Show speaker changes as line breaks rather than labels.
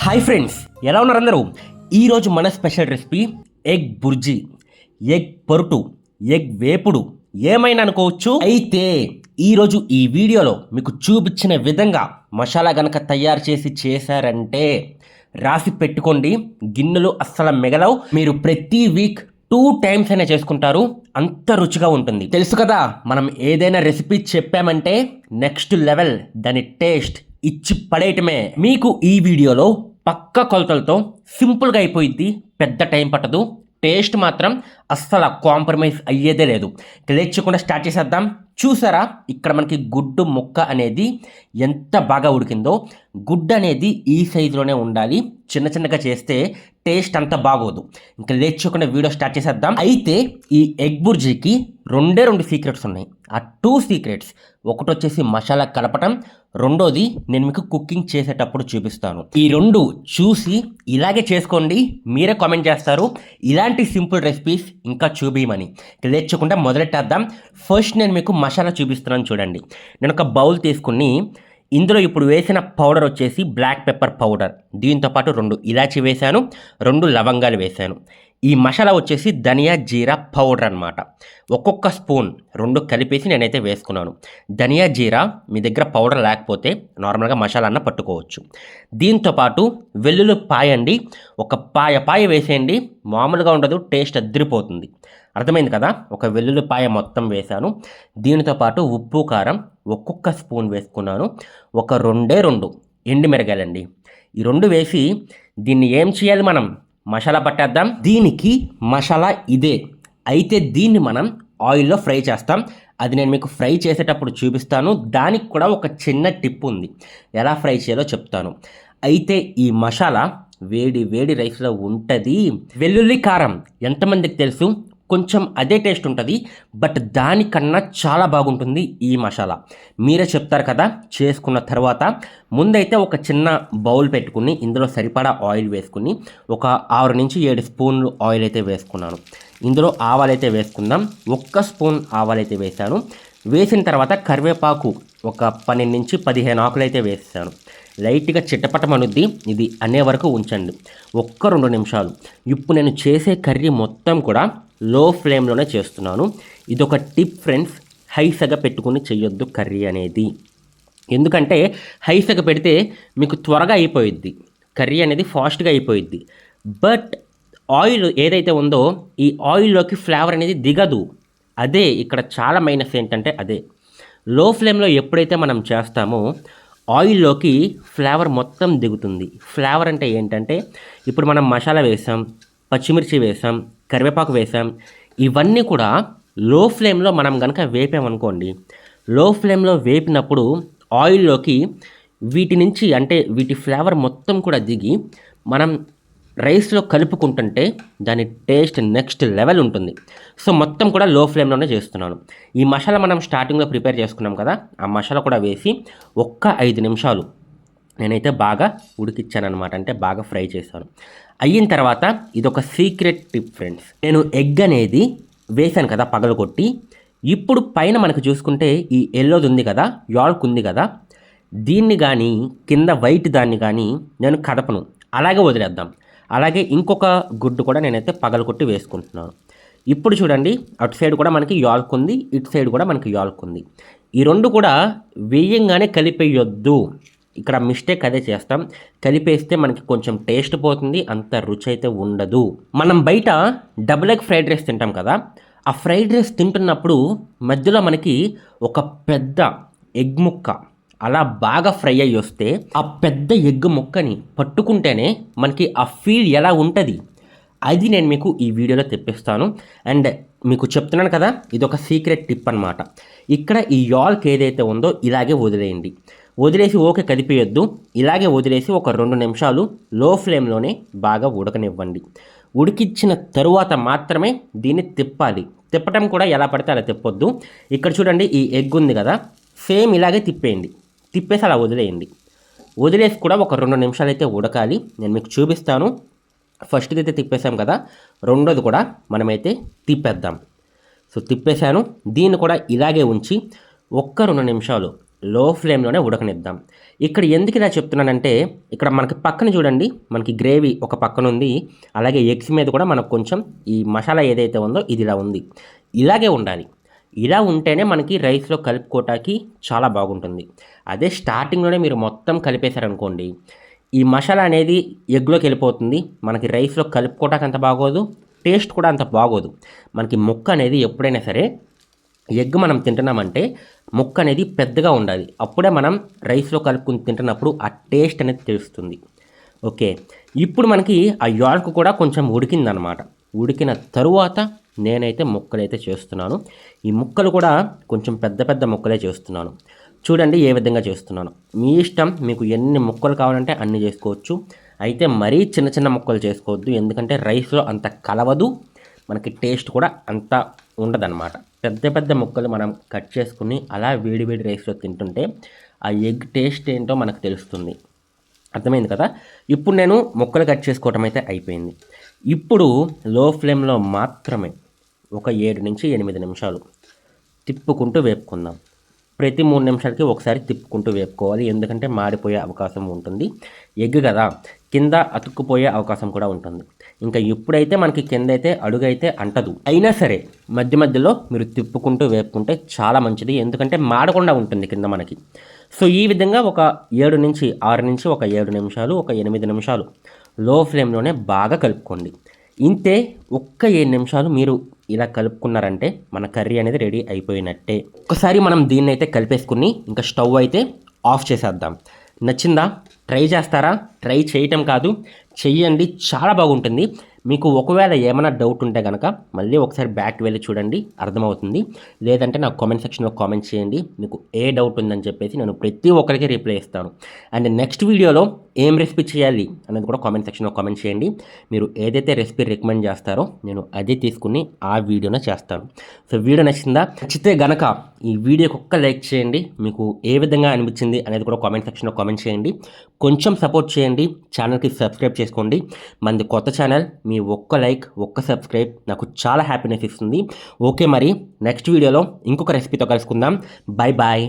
Hi friends ఎలా ఉన్నారు అందరూ? ఈరోజు మన special recipe egg bhurji. Egg పొరుటు egg వేపుడు. ఏమైనా అనుకోవచ్చు? అయితే ఈరోజు ఈ వీడియోలో మీకు చూపించిన విధంగా మసాలా గనక తయారు చేసి చేశారంటే రాసి పెట్టుకోండి. గిన్నెలు అస్సలు మిగలవు. మీరు ప్రతి వీక్ టూ టైమ్స్ అయినా చేసుకుంటారు. అంత రుచిగా ఉంటుంది. తెలుసు కదా మనం ఏదైనా రెసిపీ చెప్పామంటే నెక్స్ట్ లెవెల్ దాని టేస్ట్ ఇచ్చి పడేయటమే. మీకు ఈ వీడియోలో పక్క కొలతలతో సింపుల్గా అయిపోయింది పెద్ద టైం పట్టదు. టేస్ట్ మాత్రం అస్సలు కాంప్రమైజ్ అయ్యేదే లేదు. లేచకుండా స్టార్ట్ చేసేద్దాం. చూసారా ఇక్కడ మనకి గుడ్డు ముక్క అనేది ఎంత బాగా ఉడికిందో. గుడ్డు అనేది ఈ సైజులోనే ఉండాలి. చిన్న చిన్నగా చేస్తే టేస్ట్ అంత బాగోదు. ఇంకా లేచకుండా వీడియో స్టార్ట్ చేసేద్దాం. అయితే ఈ ఎగ్ బుర్జీకి రెండే రెండు సీక్రెట్స్ ఉన్నాయి. ఆ టూ సీక్రెట్స్. ఒకటి వచ్చేసి మసాలా కలపటం. రెండోది నేను మీకు కుకింగ్ చేసేటప్పుడు చూపిస్తాను. ఈ రెండు చూసి ఇలాగే చేసుకోండి. మీరే కామెంట్ చేస్తారు. ఇలాంటి సింపుల్ రెసిపీస్ ఇంకా చూపించమని లేచకుండా మొదలెట్టేద్దాం. ఫస్ట్ నేను మీకు మసాలా చూపిస్తున్నాను చూడండి. నేను ఒక బౌల్ తీసుకుని ఇందులో ఇప్పుడు వేసిన పౌడర్ వచ్చేసి బ్లాక్ పెప్పర్ పౌడర్. దీంతో పాటు రెండు ఇలాచి వేశాను రెండు లవంగాలు వేశాను. ఈ మసాలా వచ్చేసి ధనియా జీరా పౌడర్ అనమాట ఒక్కొక్క స్పూన్ రెండు కలిపేసి నేనైతే వేసుకున్నాను. ధనియా జీరా మీ దగ్గర పౌడర్ లేకపోతే నార్మల్గా మసాలా అన్న పట్టుకోవచ్చు. దీంతో పాటు వెల్లుల్లి పాయ అండి. ఒక పాయ పాయ వేసేయండి. మామూలుగా ఉండదు టేస్ట్ అద్దరిపోతుంది. అర్థమైంది కదా? ఒక వెల్లుల్లిపాయ మొత్తం వేశాను. దీనితో పాటు ఉప్పు కారం ఒక్కొక్క స్పూన్ వేసుకున్నాను. ఒక రెండే రెండు ఎండుమిరగాయలండి. ఈ రెండు వేసి దీన్ని ఏం చేయాలి మనం? మసాలా పట్టేద్దాం. దీనికి మసాలా ఇదే. అయితే దీన్ని మనం ఆయిల్లో ఫ్రై చేస్తాం. అది నేను మీకు ఫ్రై చేసేటప్పుడు చూపిస్తాను. దానికి కూడా ఒక చిన్న టిప్ ఉంది. ఎలా ఫ్రై చేయాలో చెప్తాను. అయితే ఈ మసాలా వేడి వేడి రైస్లో ఉంటుంది. వెల్లుల్లి కారం ఎంతమందికి తెలుసు? కొంచెం అదే టేస్ట్ ఉంటుంది బట్ దానికన్నా చాలా బాగుంటుంది ఈ మసాలా. మీరే చెప్తారు కదా చేసుకున్న తర్వాత ముందైతే ఒక చిన్న బౌల్ పెట్టుకుని ఇందులో సరిపడా ఆయిల్ వేసుకుని ఒక ఆరు నుంచి ఏడు స్పూన్లు ఆయిల్ అయితే వేసుకున్నాను. ఇందులో ఆవాలైతే వేసుకుందాం. ఒక్క స్పూన్ ఆవాలైతే వేసాను వేసిన తర్వాత కరివేపాకు ఒక పన్నెండు నుంచి పదిహేను ఆకులు అయితే వేసాను లైట్గా చిట్టపటమనుద్ది ఇది అనే వరకు ఉంచండి. ఒక్క రెండు నిమిషాలు. ఇప్పుడు నేను చేసే కర్రీ మొత్తం కూడా లో ఫ్లేమ్లోనే చేస్తున్నాను. ఇది ఒక టిప్ ఫ్రెండ్స్ హైసగా పెట్టుకుని చేయొద్దు కర్రీ అనేది. ఎందుకంటే హైసగా పెడితే మీకు త్వరగా అయిపోయిద్ది. కర్రీ అనేది ఫాస్ట్గా అయిపోయిద్ది. బట్ ఆయిల్ ఏదైతే ఉందో ఈ ఆయిల్లోకి ఫ్లేవర్ అనేది దిగదు. అదే ఇక్కడ చాలా మైనస్ ఏంటంటే అదే. లో ఫ్లేమ్లో ఎప్పుడైతే మనం చేస్తామో ఆయిల్లోకి ఫ్లేవర్ మొత్తం దిగుతుంది. ఫ్లేవర్ అంటే ఏంటంటే ఇప్పుడు మనం మసాలా వేసాం పచ్చిమిర్చి వేసాం కరివేపాకు వేసాం ఇవన్నీ కూడా లో ఫ్లేమ్లో మనం కనుక వేపామనుకోండి లో ఫ్లేమ్లో వేపినప్పుడు ఆయిల్లోకి వీటి నుంచి అంటే వీటి ఫ్లేవర్ మొత్తం కూడా దిగి మనం రైస్లో కలుపుకుంటుంటే దాని టేస్ట్ నెక్స్ట్ లెవెల్ ఉంటుంది. సో మొత్తం కూడా లో ఫ్లేమ్లోనే చేస్తున్నాను. ఈ మసాలా మనం స్టార్టింగ్లో ప్రిపేర్ చేసుకున్నాం కదా ఆ మసాలా కూడా వేసి ఒక్క ఐదు నిమిషాలు నేనైతే బాగా ఉడికిచ్చాను అనమాట అంటే బాగా ఫ్రై చేశాను. అయిన తర్వాత ఇది ఒక సీక్రెట్ టిప్ ఫ్రెండ్స్. నేను ఎగ్ అనేది వేశాను కదా పగలగొట్టి. ఇప్పుడు పైన మనకు చూసుకుంటే ఈ ఎల్లోది ఉంది కదా యాల్క్ ఉంది కదా దీన్ని కానీ కింద వైట్ దాన్ని కానీ నేను కదపను. అలాగే వదిలేద్దాం. అలాగే ఇంకొక గుడ్డు కూడా నేనైతే పగలగొట్టి వేసుకుంటున్నాను. ఇప్పుడు చూడండి అటు సైడ్ కూడా మనకి యాల్కుంది ఇటు సైడ్ కూడా మనకి యాల్కుంది. ఈ రెండు కూడా వేయంగానే కలిపేయొద్దు. ఇక్కడ మిస్టేక్ అదే చేస్తాం. కలిపేస్తే మనకి కొంచెం టేస్ట్ పోతుంది అంత రుచి అయితే ఉండదు. మనం బయట డబుల్ ఎగ్ ఫ్రైడ్ రైస్ తింటాం కదా ఆ ఫ్రైడ్ రైస్ తింటున్నప్పుడు మధ్యలో మనకి ఒక పెద్ద ఎగ్ ముక్క అలా బాగా ఫ్రై అయ్యి వస్తే ఆ పెద్ద ఎగ్ ముక్కని పట్టుకుంటేనే మనకి ఆ ఫీల్ ఎలా ఉంటుంది? అది నేను మీకు ఈ వీడియోలో తెప్పిస్తాను. అండ్ మీకు చెప్తున్నాను కదా ఇది ఒక సీక్రెట్ టిప్ అనమాట ఇక్కడ ఈ యాల్క్ ఏదైతే ఉందో ఇలాగే వదిలేయండి. వదిలేసి ఓకే కలిపేయొద్దు ఇలాగే వదిలేసి ఒక రెండు నిమిషాలు లో ఫ్లేమ్లోనే బాగా ఉడకనివ్వండి. ఉడికిచ్చిన తరువాత మాత్రమే దీన్ని తిప్పాలి. తిప్పటం కూడా ఎలా పడితే అలా తిప్పొద్దు. ఇక్కడ చూడండి ఈ ఎగ్ ఉంది కదా సేమ్ ఇలాగే తిప్పేయండి. తిప్పేసి అలా వదిలేయండి. వదిలేసి కూడా ఒక రెండు నిమిషాలు అయితే ఉడకాలి. నేను మీకు చూపిస్తాను. ఫస్ట్ది అయితే తిప్పేసాం కదా. రెండోది కూడా మనమైతే తిప్పేద్దాం. సో తిప్పేశాను. దీన్ని కూడా ఇలాగే ఉంచి ఒక్క రెండు నిమిషాలు లో ఫ్లేమ్లోనే ఉడకనిద్దాం. ఇక్కడ ఎందుకు ఇలా చెప్తున్నానంటే ఇక్కడ మనకి పక్కన చూడండి మనకి గ్రేవీ ఒక పక్కన ఉంది. అలాగే ఎగ్స్ మీద కూడా మనకు కొంచెం ఈ మసాలా ఏదైతే ఉందో ఇది ఇలా ఉంది. ఇలాగే ఉండాలి. ఇలా ఉంటేనే మనకి రైస్లో కలుపుకోవటానికి చాలా బాగుంటుంది. అదే స్టార్టింగ్లోనే మీరు మొత్తం కలిపేశారనుకోండి ఈ మసాలా అనేది ఎగ్లోకి వెళ్ళిపోతుంది. మనకి రైస్లో కలుపుకోవటానికి అంత బాగోదు టేస్ట్ కూడా అంత బాగోదు. మనకి ముక్క అనేది ఎప్పుడైనా సరే ఎగ్ మనం తింటున్నామంటే ముక్క అనేది పెద్దగా ఉండాలి. అప్పుడే మనం రైస్లో కలుపుకుని తింటున్నప్పుడు ఆ టేస్ట్ అనేది తెలుస్తుంది. ఓకే. ఇప్పుడు మనకి ఆ యాల్క్ కూడా కొంచెం ఉడికిందనమాట. ఉడికిన తరువాత నేనైతే ముక్కలైతే చేస్తున్నాను. ఈ ముక్కలు కూడా కొంచెం పెద్ద పెద్ద ముక్కలే చేస్తున్నాను. చూడండి ఏ విధంగా చేస్తున్నాను. మీ ఇష్టం మీకు ఎన్ని ముక్కలు కావాలంటే అన్ని చేసుకోవచ్చు. అయితే మరీ చిన్న చిన్న ముక్కలు చేసుకోవద్దు. ఎందుకంటే రైస్లో అంత కలవదు. మనకి టేస్ట్ కూడా అంత ఉండదన్నమాట. పెద్ద పెద్ద ముక్కలు మనం కట్ చేసుకుని అలా వేడి వేడి రైస్లో తింటుంటే ఆ ఎగ్ టేస్ట్ ఏంటో మనకు తెలుస్తుంది. అర్థమైంది కదా? ఇప్పుడు నేను ముక్కలు కట్ చేసుకోవటం అయితే అయిపోయింది. ఇప్పుడు లో ఫ్లేమ్లో మాత్రమే ఒక ఏడు నుంచి ఎనిమిది నిమిషాలు. తిప్పుకుంటూ వేపుకుందాం. ప్రతి మూడు నిమిషాలకి ఒకసారి తిప్పుకుంటూ వేపుకోవాలి. ఎందుకంటే మాడిపోయే అవకాశం ఉంటుంది. ఎగ్ కదా కింద అతుక్కుపోయే అవకాశం కూడా ఉంటుంది. ఇంకా ఎప్పుడైతే మనకి కింద అయితే అడుగైతే అంటదు. అయినా సరే మధ్య మధ్యలో మీరు తిప్పుకుంటూ వేపుకుంటే చాలా మంచిది. ఎందుకంటే మాడకుండా ఉంటుంది కింద మనకి. సో ఈ విధంగా ఒక ఏడు నుంచి ఆరు నుంచి ఒక ఏడు నిమిషాలు ఒక ఎనిమిది నిమిషాలు లో ఫ్లేమ్లోనే బాగా కలుపుకోండి. ఇంతే ఒక్క ఏడు నిమిషాలు మీరు ఇలా కలుపుకున్నారంటే మన కర్రీ అనేది రెడీ అయిపోయినట్టే. ఒకసారి మనం దీన్ని అయితే కలిపేసుకుని ఇంకా స్టవ్ అయితే ఆఫ్ చేసేద్దాం. నచ్చిందా? ట్రై చేస్తారా? ట్రై చేయటం కాదు. చెయ్యండి. చాలా బాగుంటుంది. మీకు ఒకవేళ ఏమైనా డౌట్ ఉంటే కనుక మళ్ళీ ఒకసారి బ్యాక్ వెళ్ళి చూడండి అర్థమవుతుంది. లేదంటే నాకు కామెంట్ సెక్షన్లో కామెంట్ చేయండి. మీకు ఏ డౌట్ ఉందని చెప్పేసి నేను ప్రతి ఒక్కరికి రిప్లై ఇస్తాను. అండ్ నెక్స్ట్ వీడియోలో ఏం రెసిపీ చేయాలి అనేది కూడా కామెంట్ సెక్షన్లో కామెంట్ చేయండి. మీరు ఏదైతే రెసిపీ రికమెండ్ చేస్తారో నేను అదే తీసుకుని ఆ వీడియోనే చేస్తాను. సో వీడియో నచ్చిందా? నచ్చితే గనక ఈ వీడియోకి ఒక్క లైక్ చేయండి. మీకు ఏ విధంగా అనిపించింది అనేది కూడా కామెంట్ సెక్షన్లో కామెంట్ చేయండి. కొంచెం సపోర్ట్ చేయండి. ఛానల్కి సబ్స్క్రైబ్ చేసుకోండి. మనది కొత్త ఛానల్ మీ ఒక్క లైక్ ఒక్క సబ్స్క్రైబ్ నాకు చాలా హ్యాపీనెస్ ఇస్తుంది. ఓకే మరి నెక్స్ట్ వీడియోలో ఇంకొక రెసిపీతో కలుసుకుందాం. Bye bye.